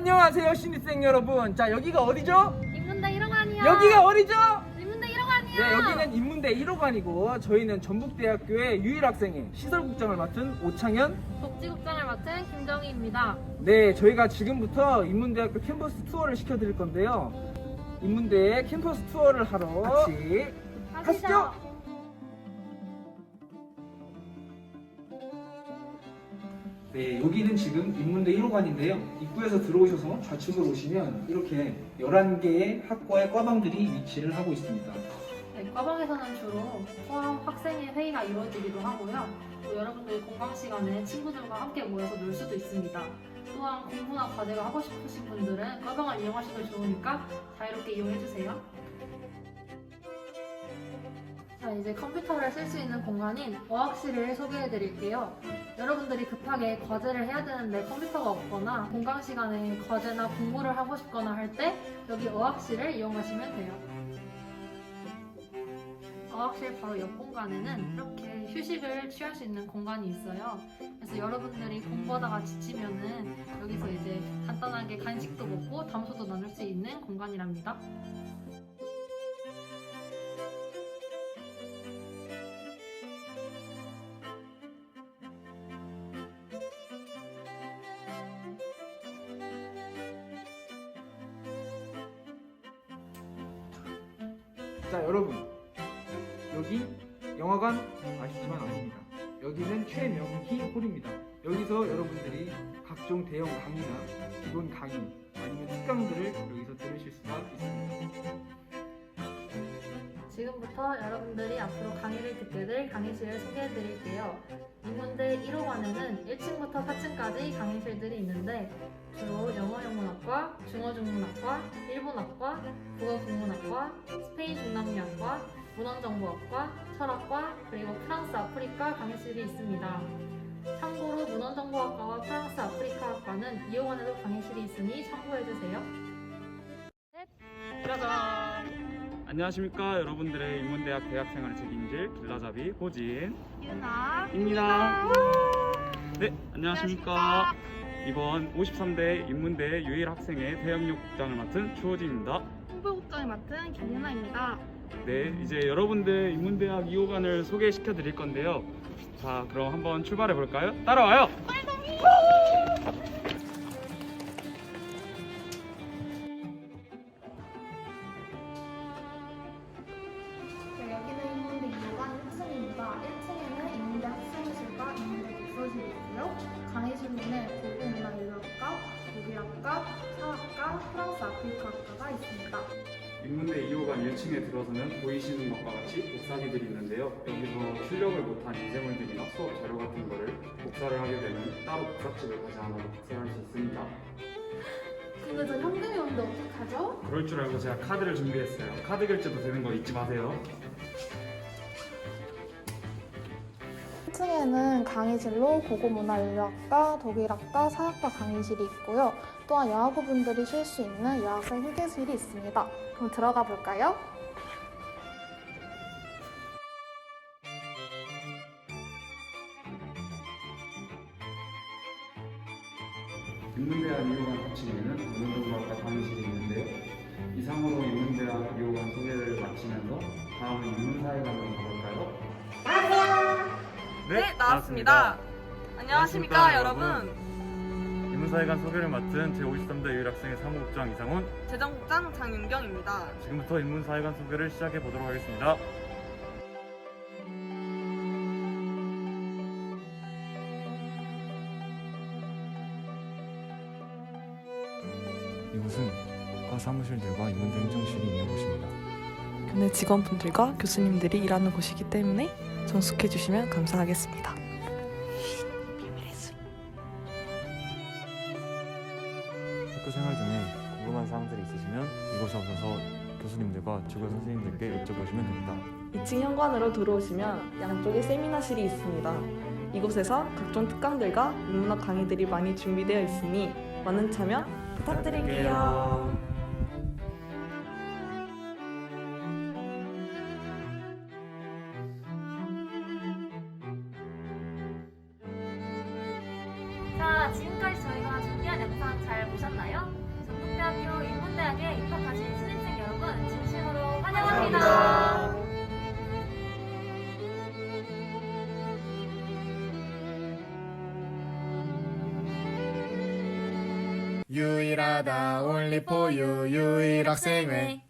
안녕하세요 신입생 여러분. 자 여기가 어디죠? 인문대 1호관이요. 여기가 어디죠? 인문대 1호관이요. 네 여기는 인문대 1호관이고 저희는 전북대학교의 유일 학생회 시설국장을 맡은 오창현. 복지국장을 맡은 김정희입니다. 네 저희가 지금부터 인문대학교 캠퍼스 투어를 시켜드릴 건데요. 인문대 캠퍼스 투어를 하러 같이 가시죠. 네, 여기는 지금 인문대 1호관인데요. 입구에서 들어오셔서 좌측으로 오시면 이렇게 11개의 학과의 과방들이 위치를 하고 있습니다. 네, 과방에서는 주로 포함 학생의 회의가 이루어지기도 하고요. 또 여러분들 공강 시간에 친구들과 함께 모여서 놀 수도 있습니다. 또한 공부나 과제가 하고 싶으신 분들은 과방을 이용하셔도 좋으니까 자유롭게 이용해주세요. 자, 이제 컴퓨터를 쓸 수 있는 공간인 어학실을 소개해 드릴게요. 여러분들이 급하게 과제를 해야 되는데 컴퓨터가 없거나 공강 시간에 과제나 공부를 하고 싶거나 할 때 여기 어학실을 이용하시면 돼요. 어학실 바로 옆 공간에는 이렇게 휴식을 취할 수 있는 공간이 있어요. 그래서 여러분들이 공부하다가 지치면은 여기서 이제 간단하게 간식도 먹고 담소도 나눌 수 있는 공간이랍니다. 자, 여러분. 여기 영화관 아시지만 아닙니다. 여기는 최명희 홀입니다. 여기서 여러분들이 각종 대형 강의나 기본 강의 아니면 특강들을 여기서 들으실 수가 있습니다. 지금부터 여러분들이 앞으로 강의를 듣게 될 강의실을 소개해 드릴게요. 인문대 1호관에는 1층부터 4층까지 강의실들이 있는데 주로 영어 영문학과, 중어 중문학과, 일본학과, 국어 국문학과, 스페인 중남미학과, 문헌정보학과, 철학과, 그리고 프랑스 아프리카 강의실이 있습니다. 참고로 문헌정보학과와 프랑스 아프리카학과는 2호관에도 강의실이 있으니 참고해 주세요. 짜잔! 안녕하십니까 여러분들의 인문대학 대학생활을 책임질 길라잡이 호진입니다. 유나 네, 안녕하십니까. 이번 53대 인문대 유일 학생회 대학육국장을 맡은 추호진입니다. 홍보국장을 맡은 김유나입니다. 네, 이제 여러분들 인문대학 2호관을 소개시켜 드릴 건데요. 자, 그럼 한번 출발해 볼까요? 따라와요. 네, 아프리카학과가 있습니다. 인문대 2호관 1층에 들어서는 보이시는 것과 같이 복사기들이 있는데요. 여기서 출력을 못한 인쇄물들이나 수업 자료 같은 거를 복사를 하게 되면 따로 복사집을 가지 않아도 복사할 수 있습니다. 근데 저 현금이 없는데 어떡하죠? 그럴 줄 알고 제가 카드를 준비했어요. 카드 결제도 되는 거 잊지 마세요. 1층에는 강의실로 고고문화인류학과, 독일학과, 사학과 강의실이 있고요. 또한 여학우분들이 쉴 수 있는 여학생 휴게실이 있습니다. 그럼 들어가 볼까요? 인문대학 2호관 4층에는 문헌정보학과 강의실이 있는데요. 이상으로 인문대학 2호관 소개를 마치면서 다음은 인문사회관으로? 네, 나왔습니다. 안녕하십니까, 여러분. 인문사회관 소개를 맡은 제53대 유일학생의 사무국장 이상훈 재정국장 장윤경입니다. 지금부터 인문사회관 소개를 시작해 보도록 하겠습니다. 이곳은 과 사무실들과 인문대 행정실이 있는 곳입니다. 교내 직원분들과 교수님들이 일하는 곳이기 때문에 정숙해 주시면 감사하겠습니다. 학교 생활 중에 궁금한 사항들이 있으시면 이곳에 오셔서 교수님들과 주교 선생님들께 여쭤보시면 됩니다. 2층 현관으로 들어오시면 양쪽에 세미나실이 있습니다. 이곳에서 각종 특강들과 인문학 강의들이 많이 준비되어 있으니 많은 참여 부탁드릴게요. 유일하다 올리포유 유일학생회.